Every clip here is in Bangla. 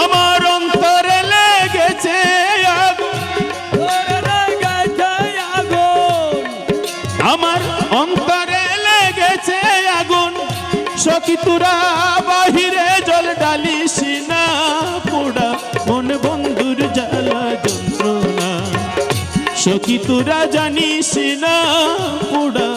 আমার অন্তরে লেগেছে আমার অন্তরে লেগেছে আগুন। সখী তোরা বাহিরে জল ডালিস না পোড়া। মন বন্ধুর জ্বালা যন্ত্রণা। সখী তোরা জানিস না পোড়া।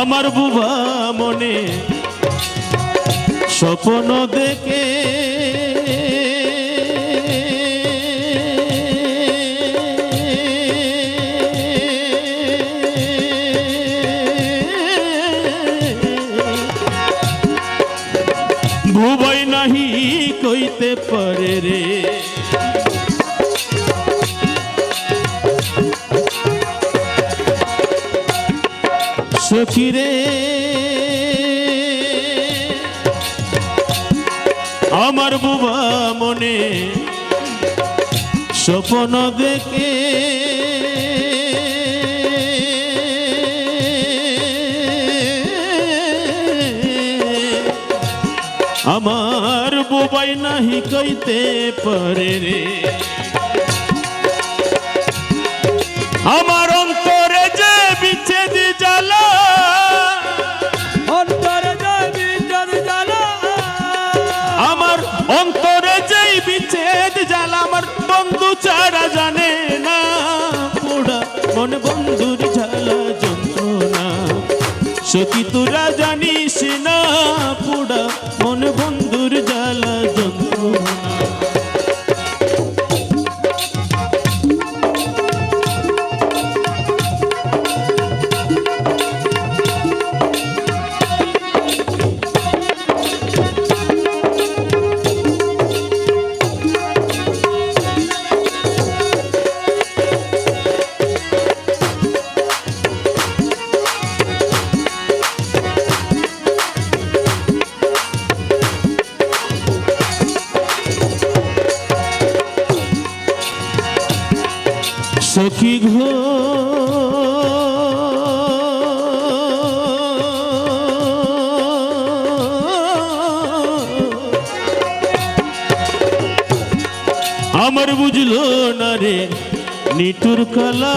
আমার বুবা মনে স্বপ্ন দেখে। ভুবই নাহি কইতে পারে রে। সখিরে আমার বুবা মনে স্বপ্ন দেখে। আমার বুবাই নাহি কইতে পারে রে। আমার বন্ধুর ঝালা যন্ত্রণা। সখী তোরা জানিস না পোড়া মন বন্ধুর জ্বালা। সখী ঘো? আমার বুঝলো না রে নিটুর কলা।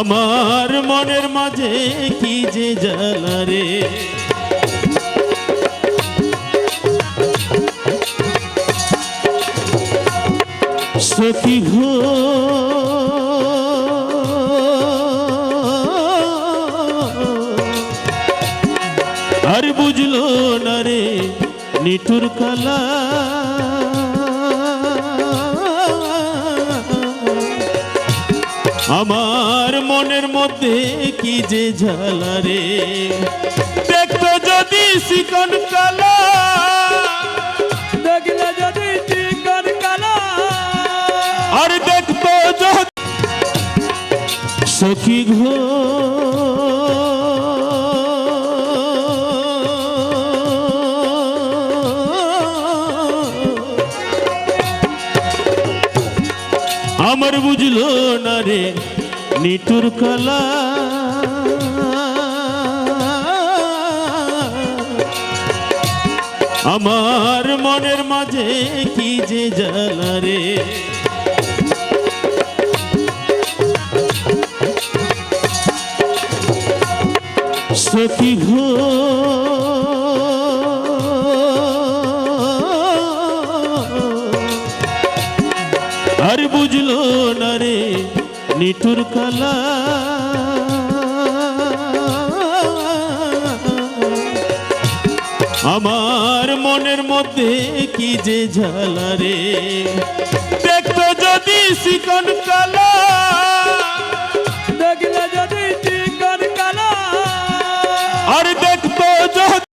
আমার মনের মাঝে কি যে জ্বালা রে? সখী ঘো আর বুঝলো না রে নিঠুর কালা। আমার মনের মধ্যে কি যে ঝালা রে। দেখতো যদি শিকন কালা। সখী ঘো। আমার বুঝলো না রে নিটুর কলা। আমার মনের মাঝে কি যে জ্বালা রে। সখী ঘো? আর বুঝলো না রে নিঠুর কালা। আমার মনের মধ্যে কি যে ঝালা রে। দেখতো যদি শিকন কালা।